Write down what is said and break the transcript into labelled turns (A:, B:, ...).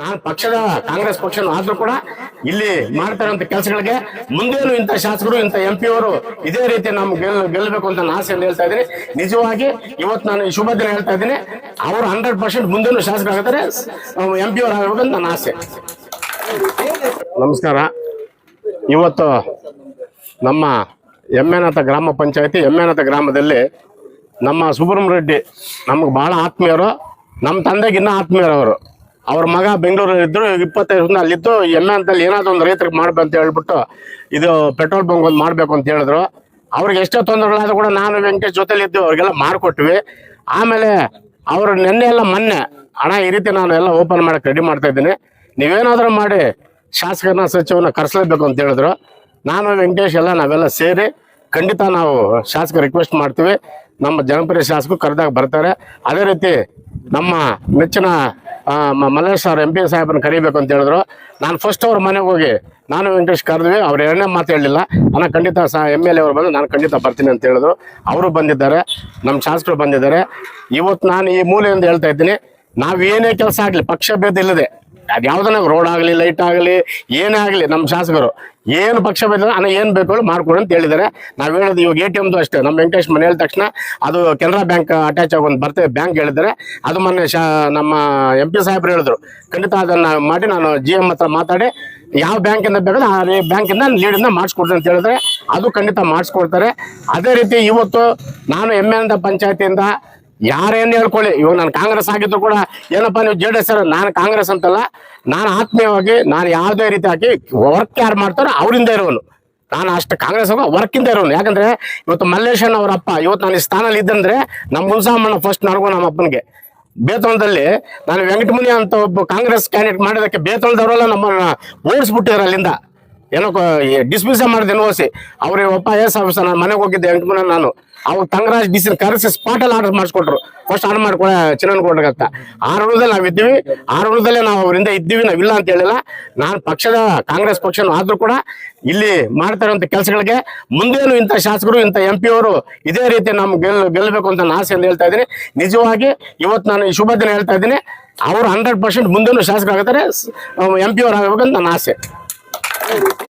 A: ನಾನು ಪಕ್ಷದ ಕಾಂಗ್ರೆಸ್ ಪಕ್ಷ ಆದ್ರೂ ಕೂಡ ಇಲ್ಲಿ ಮಾಡ್ತಾರಂತ ಕೆಲಸಗಳಿಗೆ ಮುಂದೇನು ಇಂಥ ಶಾಸಕರು, ಇಂಥ ಎಂ ಪಿ ಅವರು ಇದೇ ರೀತಿ ನಮ್ಗೆ ಗೆಲ್, ಗೆಲ್ಲಬೇಕು ಅಂತ ನಾನು ಆಸೆಯನ್ನು ಹೇಳ್ತಾ ಇದ್ದೀನಿ. ನಿಜವಾಗಿ ಇವತ್ತು ನಾನು ಈ ಶುಭ ದಿನ ಹೇಳ್ತಾ ಇದ್ದೀನಿ. ಅವರು ಹಂಡ್ರೆಡ್ ಪರ್ಸೆಂಟ್ ಮುಂದೇನು ಆಗುತ್ತಾರೆ ಎಂ ಪಿ ಅವರು ಆಗಬೇಕಂತ ನನ್ನ ಆಸೆ. ನಮಸ್ಕಾರ. ಇವತ್ತು ನಮ್ಮ ಎಮ್ಮೆನಾಥ ಗ್ರಾಮ ಪಂಚಾಯತಿ, ಎಮ್ಮೆನಾಥ ಗ್ರಾಮದಲ್ಲಿ ನಮ್ಮ ಸುಬ್ರಹ್ಮ ರೆಡ್ಡಿ ನಮ್ಗೆ ಬಹಳ ಆತ್ಮೀಯರು. ನಮ್ಮ ತಂದೆಗಿನ್ನ ಆತ್ಮೀಯರು ಅವರು ಮಗ ಬೆಂಗಳೂರಲ್ಲಿ ಇದ್ರು ಇಪ್ಪತ್ತೈದು ಅಲ್ಲಿದ್ದು ಎಮ್ಮೆ ಅಂತಲ್ಲಿ ಏನಾದ್ರು ಒಂದು ರೈತರಿಗೆ ಮಾಡ್ಬೇಕು ಅಂತ ಹೇಳ್ಬಿಟ್ಟು ಇದು ಪೆಟ್ರೋಲ್ ಬಂಕ್ ಒಂದು ಮಾಡಬೇಕು ಅಂತ ಹೇಳಿದ್ರು. ಅವ್ರಿಗೆ ಎಷ್ಟೋ ತೊಂದರೆಗಳಾದ್ರೂ ಕೂಡ ನಾನು ವೆಂಕಟೇಶ್ ಜೊತೆಲಿ ಇದ್ದು ಅವ್ರಿಗೆಲ್ಲ ಮಾಡಿಕೊಟ್ವಿ ಆಮೇಲೆ ಅವರು ನಿನ್ನೆ ಎಲ್ಲ ಮೊನ್ನೆ ಹಣ ಈ ರೀತಿ ನಾನು ಎಲ್ಲ ಓಪನ್ ಮಾಡಕ್ಕೆ ರೆಡಿ ಮಾಡ್ತಾ ಇದ್ದೀನಿ. ನೀವೇನಾದ್ರೂ ಮಾಡಿ ಶಾಸಕರನ್ನ ಸಚಿವನ ಕರೆಸಲೇಬೇಕು ಅಂತ ಹೇಳಿದ್ರು. ನಾನು ವೆಂಕಟೇಶ್ ಎಲ್ಲ ನಾವೆಲ್ಲ ಸೇರಿ ಖಂಡಿತ ನಾವು ಶಾಸಕ ರಿಕ್ವೆಸ್ಟ್ ಮಾಡ್ತೀವಿ. ನಮ್ಮ ಜನಪ್ರಿಯ ಶಾಸಕರು ಕರೆದಾಗ ಬರ್ತಾರೆ. ಅದೇ ರೀತಿ ನಮ್ಮ ನೆಚ್ಚಿನ ಆ, ಮ- ಮಲ್ಲೇಶ್ ಅವ್ರ ಎಂ ಪಿ ಸಾಹೇಬ್ರನ್ನ ಕರಿಬೇಕು ಅಂತ ಹೇಳಿದ್ರು. ನಾನು ಫಸ್ಟ್ ಅವ್ರ ಮನೆಗೆ ಹೋಗಿ ನಾನು ವೆಂಕಟೇಶ್ ಕರೆದ್ವಿ, ಅವ್ರು ಎರಡನೇ ಮಾತು ಹೇಳಿಲ್ಲ. ನಾನು ಖಂಡಿತ ಸಹ ಎಂ ಎಲ್ ಎ ಅವ್ರು ಬಂದು ನಾನು ಖಂಡಿತ ಬರ್ತೀನಿ ಅಂತ ಹೇಳಿದ್ರು. ಅವರು ಬಂದಿದ್ದಾರೆ, ನಮ್ಮ ಶಾಸಕರು ಬಂದಿದ್ದಾರೆ. ಇವತ್ತು ನಾನು ಈ ಮೂಲೆಯಿಂದ ಹೇಳ್ತಾ ಇದ್ದೀನಿ, ನಾವು ಏನೇ ಕೆಲಸ ಆಗಲಿ, ಪಕ್ಷ ಭೇದ ಇಲ್ಲದೆ ಅದು ಯಾವ್ದನ್ನ ರೋಡ್ ಆಗಲಿ ಲೈಟ್ ಆಗಲಿ, ಏನೇ ಆಗಲಿ ನಮ್ಮ ಶಾಸಕರು ಏನು ಪಕ್ಷ ಭೇದ ಅನ್ನ ಏನು ಬೇಕು ಮಾಡ್ಕೊಡಿ ಅಂತ ಹೇಳಿದ್ದಾರೆ. ನಾವು ಹೇಳೋದು ಇವಾಗ ಎ ಟಿ ಎಮ್ದು ಅಷ್ಟೇ. ನಮ್ಮ ವೆಂಕಟೇಶ್ ಮನೆ ಹೇಳಿದ ತಕ್ಷಣ ಅದು ಕೆನರಾ ಬ್ಯಾಂಕ್ ಅಟ್ಯಾಚ್ ಆಗಿ ಒಂದು ಬರ್ತೇವೆ ಬ್ಯಾಂಕ್ ಹೇಳಿದ್ದಾರೆ. ಅದು ಮೊನ್ನೆ ಶಾ, ನಮ್ಮ ಎಂ ಪಿ ಸಾಹೇಬ್ರು ಹೇಳಿದ್ರು. ಖಂಡಿತ ಅದನ್ನು ಮಾಡಿ ನಾನು ಜಿ ಎಂ ಹತ್ರ ಮಾತಾಡಿ, ಯಾವ ಬ್ಯಾಂಕಿಂದ ಬೇಕಾದ್ರೆ ಆ ಬ್ಯಾಂಕಿಂದ ಲೀಡಿಂದ ಮಾಡಿಸ್ಕೊಡ್ತೀನಿ ಅಂತ ಹೇಳಿದ್ರೆ ಅದು ಖಂಡಿತ ಮಾಡಿಸ್ಕೊಡ್ತಾರೆ. ಅದೇ ರೀತಿ ಇವತ್ತು ನಾನು ಅಂತ ಪಂಚಾಯತಿಯಿಂದ ಯಾರೇನು ಹೇಳ್ಕೊಳ್ಳಿ. ಇವಾಗ ನಾನು ಕಾಂಗ್ರೆಸ್ ಆಗಿದ್ರು ಕೂಡ ಏನಪ್ಪ ನೀವು ಜೆ ಡಿ ಎಸ್ ನಾನು ಕಾಂಗ್ರೆಸ್ ಅಂತಲ್ಲ. ನಾನು ಆತ್ಮೀಯವಾಗಿ, ನಾನು ಯಾವುದೇ ರೀತಿ ಹಾಕಿ ವರ್ಕ್ ಯಾರು ಮಾಡ್ತಾರೋ ಅವರಿಂದ ಇರೋನು. ನಾನು ಅಷ್ಟು ಕಾಂಗ್ರೆಸ್ ವರ್ಕಿಂದ ಇರೋನು. ಯಾಕಂದ್ರೆ ಇವತ್ತು ಮಲ್ಲೇಶನ್ ಅವ್ರ ಅಪ್ಪ, ಇವತ್ತು ನಾನು ಈ ಸ್ಥಾನಲ್ಲಿ ಇದ್ದಂದ್ರೆ ನಮ್ಮ ಮುನ್ಸಾಮಣ್ಣ ಫಸ್ಟ್ ನನಗೂ ನಮ್ಮ ಅಪ್ಪನಿಗೆ. ಬೇತವನದಲ್ಲಿ ನಾನು ವೆಂಕಟಮುನಿ ಅಂತ ಒಬ್ಬ ಕಾಂಗ್ರೆಸ್ ಕ್ಯಾಂಡಿಡೇಟ್ ಮಾಡೋದಕ್ಕೆ ಬೇತವನದವರೆಲ್ಲ ನಮ್ಮನ್ನ ಓಡಿಸ್ಬಿಟ್ಟಿದ್ರು ಅಲ್ಲಿಂದ. ಏನೋ ಡಿಸ್ಮಿಸ್ ಮಾಡಿದೆ ಓಸಿ ಅವ್ರಿಗೆ ಒಪ್ಪ ಎಸ್ ಆಫೀಸರ್ ನಾನು ಮನೆಗೆ ಹೋಗಿದ್ದೆ ವೆಂಕಟಮುನಿ ನಾನು. ಅವಾಗ ತಂಗರಾಜ್ ಡಿ ಕರೆಸಿ ಸ್ಪಾಟಲ್ಲಿ ಆರ್ಡರ್ ಮಾಡಿಸ್ಕೊಟ್ರು. ಫಸ್ಟ್ ಆರ್ಡರ್ ಮಾಡ್ಕೊಳ ಚಿನ್ನನಗೌಡ್ರಗತ್ತ ಆ ಋಣದಲ್ಲಿ ನಾವು ಇದ್ದೀವಿ. ಆ ಋಣದಲ್ಲೇ ನಾವು ಅವರಿಂದ ಇದ್ದೀವಿ ನಾವಿಲ್ಲ ಅಂತ ಹೇಳಿಲ್ಲ. ನಾನು ಪಕ್ಷದ ಕಾಂಗ್ರೆಸ್ ಪಕ್ಷ ಆದ್ರೂ ಕೂಡ ಇಲ್ಲಿ ಮಾಡ್ತಾ ಕೆಲಸಗಳಿಗೆ ಮುಂದೇನು ಇಂಥ ಶಾಸಕರು, ಇಂಥ ಎಂ ಪಿ ಅವರು ಇದೇ ರೀತಿ ನಮ್ಗೆ ಗೆಲ್ ಗೆಲ್ಲಬೇಕು ಅಂತ ನಾನು ಆಸೆಯಿಂದ ಹೇಳ್ತಾ ಇದ್ದೀನಿ. ನಿಜವಾಗಿ ಇವತ್ತು ನಾನು ಈ ಶುಭ ದಿನ ಹೇಳ್ತಾ ಇದ್ದೀನಿ. ಅವರು ಹಂಡ್ರೆಡ್ ಪರ್ಸೆಂಟ್ ಮುಂದೇನು ಶಾಸಕರಾಗುತ್ತಾರೆ ಎಂ ಪಿ ಅವರು ಆಗಬೇಕಂತ ನನ್ನ ಆಸೆ.